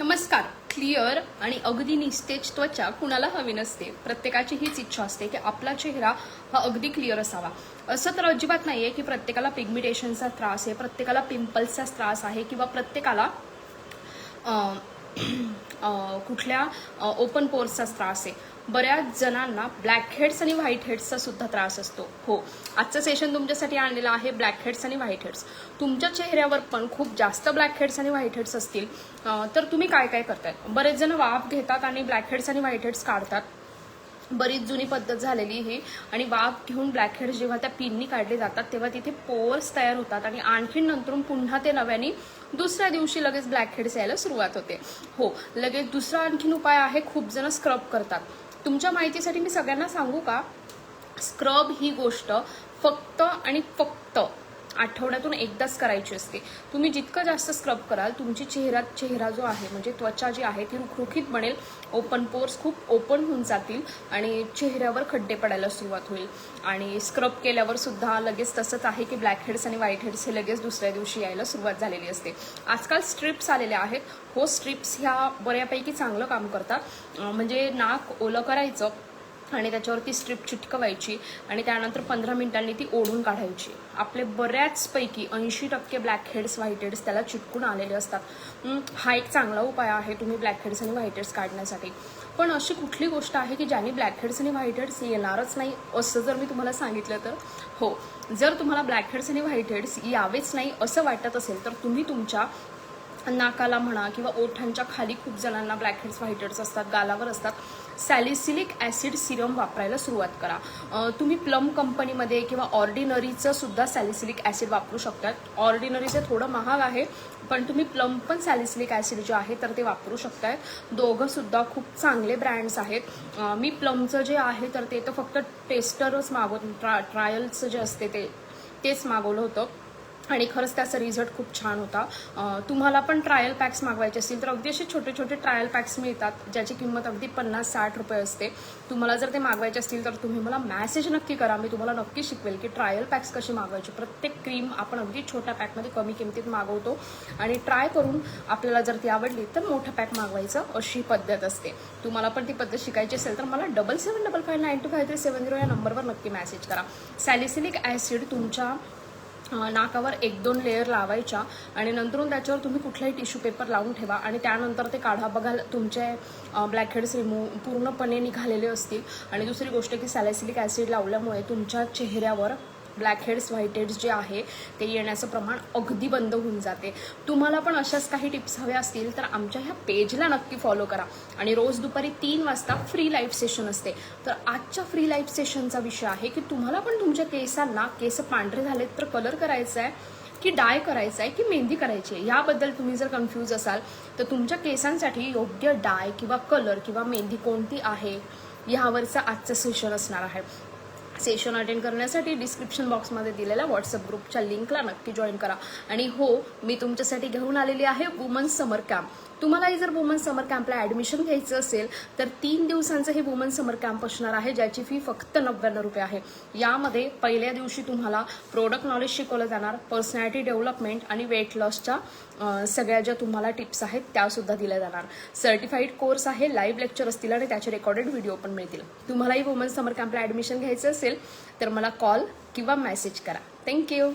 नमस्कार. क्लिअर आणि अगदी निस्तेज त्वचा कुणाला हवी नसते. प्रत्येकाची हीच इच्छा असते की आपला चेहरा हा अगदी क्लिअर असावा. असं तर अजिबात नाहीये की प्रत्येकाला पिगमिटेशनचा त्रास आहे प्रत्येकाला पिंपल्सचा त्रास आहे किंवा प्रत्येकाला कुठल्या ओपन पोर्सचा त्रास आहे. बऱ्याच जणांना ब्लॅक हेड्स आणि व्हाईट हेड्सचा सुद्धा त्रास असतो. हो. आजचं सेशन तुमच्यासाठी आणलेलं आहे ब्लॅक हेड्स आणि व्हाईट हेड्स तुमच्या चेहऱ्यावर पण खूप जास्त ब्लॅक हेड्स आणि व्हाईट हेड्स असतील. तर तुम्ही काय काय करताय? बरेच जण वाफ घेतात आणि ब्लॅक हेड्स आणि व्हाईट हेड्स काढतात. बरीच जुनी पद्धत झालेली ही. आणि वाफ घेऊन ब्लॅक हेड्स जेव्हा त्या पिननी काढले जातात तेव्हा तिथे पोअर्स तयार होतात. आणि आणखीन नंतरून पुन्हा ते नव्याने दुसऱ्या दिवशी लगेच ब्लॅक हेड्स यायला सुरुवात होते. हो लगेच दुसरा आणखीन उपाय आहे खूप जण स्क्रब करतात. तुमच्या माहितीसाठी मी सगळ्यांना सांगू का? स्क्रब ही गोष्ट फक्त आणि फक्त आठवड्यातून एकदाच करायची असते. तुम्ही जितकं जास्त स्क्रब कराल तुमची चेहरा चेहरा जो आहे म्हणजे त्वचा जी आहे ती रुखरुखीत बनेल. ओपन पोर्स खूप ओपन होऊन जातील आणि चेहऱ्यावर खड्डे पडायला सुरुवात होईल. आणि स्क्रब केल्यावर सुद्धा लगेच तसंच आहे की ब्लॅक हेड्स आणि व्हाईट हेड्स हे लगेच दुसऱ्या दिवशी यायला सुरुवात झालेली असते. आजकाल स्ट्रिप्स आलेल्या आहेत. हो स्ट्रिप्स ह्या बऱ्यापैकी चांगलं काम करतात. म्हणजे नाक ओलं करायचं आणि त्याच्यावरती स्ट्रिप चिटकवायची आणि त्यानंतर पंधरा मिनिटांनी ती ओढून काढायची. आपले बऱ्याचपैकी ऐंशी टक्के ब्लॅक हेड्स व्हाईट हेड्स त्याला चिटकून आलेले असतात. हा एक चांगला उपाय आहे तुम्ही ब्लॅक हेड्स आणि व्हाईट हेड्स काढण्यासाठी. पण अशी कुठली गोष्ट आहे की ज्याने ब्लॅक हेड्स आणि व्हाईट हेड्स येणारच नाही? असं जर मी तुम्हाला सांगितलं तर? हो. जर तुम्हाला ब्लॅक हेड्स आणि व्हाईट हेड्स यावेच नाही असं वाटत असेल तर तुम्ही तुमच्या नाकाला म्हणा किंवा ओठांच्या खाली खूप जणांना ब्लॅक हेड्स व्हाईट हेड्स असतात गालावर असतात. सॅलिसिलिक ॲसिड सिरम वापरायला सुरुवात करा. तुम्ही प्लम कंपनीमध्ये किंवा ऑर्डिनरीचं सुद्धा सॅलिसिलिक ॲसिड वापरू शकतात. ऑर्डिनरीचं थोडं महाग आहे पण तुम्ही प्लम पण सॅलिसिलिक ॲसिड जे आहे तर ते वापरू शकताय. दोघंसुद्धा खूप चांगले ब्रँड्स आहेत. मी प्लमचं जे आहे तर ते तर फक्त टेस्टरच मागवत ट्रा ट्रायल्सचं जे असते ते तेच मागवलं होतं. आणि खरंच त्याचा रिझल्ट खूप छान होता. तुम्हाला पण ट्रायल पॅक्स मागवायचे असतील तर अगदी असे छोटे छोटे ट्रायल पॅक्स मिळतात ज्याची किंमत अगदी पन्नास साठ रुपये असते. तुम्हाला जर ते मागवायचे असतील तर तुम्ही मला मॅसेज नक्की करा. मी तुम्हाला नक्की शिकवेल की ट्रायल पॅक्स कसे मागवायचे. प्रत्येक क्रीम आपण अगदी छोट्या पॅकमध्ये कमी किमतीत मागवतो आणि ट्राय करून आपल्याला जर ती आवडली तर मोठं पॅक मागवायचं अशी पद्धत असते. तुम्हाला पण ती पद्धत शिकायची असेल तर मला double seven double five nine two five three seven zero या नंबरवर नक्की मॅसेज करा. सॅलिसिलिक ॲसिड तुमच्या नाकावर एक दोन लेअर लावायच्या आणि नंतरून त्याच्यावर तुम्ही कुठलाही टिश्यू पेपर लावून ठेवा आणि त्यानंतर ते काढा. बघाल तुमचे ब्लॅक हेड्स रिमूव्ह पूर्णपणे निघालेले असतील. आणि दुसरी गोष्ट की सॅलेसिलिक ॲसिड लावल्यामुळे तुमच्या चेहऱ्यावर ब्लॅक हेड्स व्हाईट हेड्स जे आहे ते येण्याचं प्रमाण अगदी बंद होऊन जाते. तुम्हाला पण अशाच काही टिप्स हव्या असतील तर आमच्या ह्या पेजला नक्की फॉलो करा. आणि रोज दुपारी तीन वाजता फ्री लाईव्ह सेशन असते. तर आजच्या फ्री लाईव्ह सेशनचा विषय आहे की तुम्हाला पण तुमच्या केसांना केस पांढरे झालेत तर कलर करायचा आहे की डाय करायचं आहे की मेहंदी करायची आहे याबद्दल तुम्ही जर कन्फ्यूज असाल तर तुमच्या केसांसाठी योग्य डाय किंवा कलर किंवा मेहंदी कोणती आहे यावरचं आजचं सेशन असणार आहे. सेशन अटेंड करण्यासाठी डिस्क्रिप्शन बॉक्समध्ये दिलेल्या व्हॉट्सअप ग्रुपच्या लिंकला नक्की जॉईन करा. आणि हो मी तुमच्यासाठी घेऊन आलेली आहे वुमन्स समर कॅम्प तुम्हालाही जर वुमन समर कॅम्पला ॲडमिशन घ्यायचं असेल तर तीन दिवसांचं हे वुमन समर कॅम्प असणार आहे ज्याची फी फक्त नव्याण्णव रुपये आहे. यामध्ये पहिल्या दिवशी तुम्हाला प्रोडक्ट नॉलेज शिकवलं जाणार पर्सनॅलिटी डेव्हलपमेंट आणि वेट लॉसच्या सगळ्या ज्या तुम्हाला टिप्स आहेत त्यासुद्धा दिल्या जाणार. सर्टिफाईड कोर्स आहे लाईव्ह लेक्चर असतील आणि त्याचे रेकॉर्डेड व्हिडिओ पण मिळतील. तुम्हालाही वुमन समर कॅम्पला ॲडमिशन घ्यायचं असेल तर मला कॉल किंवा मेसेज करा. थँक्यू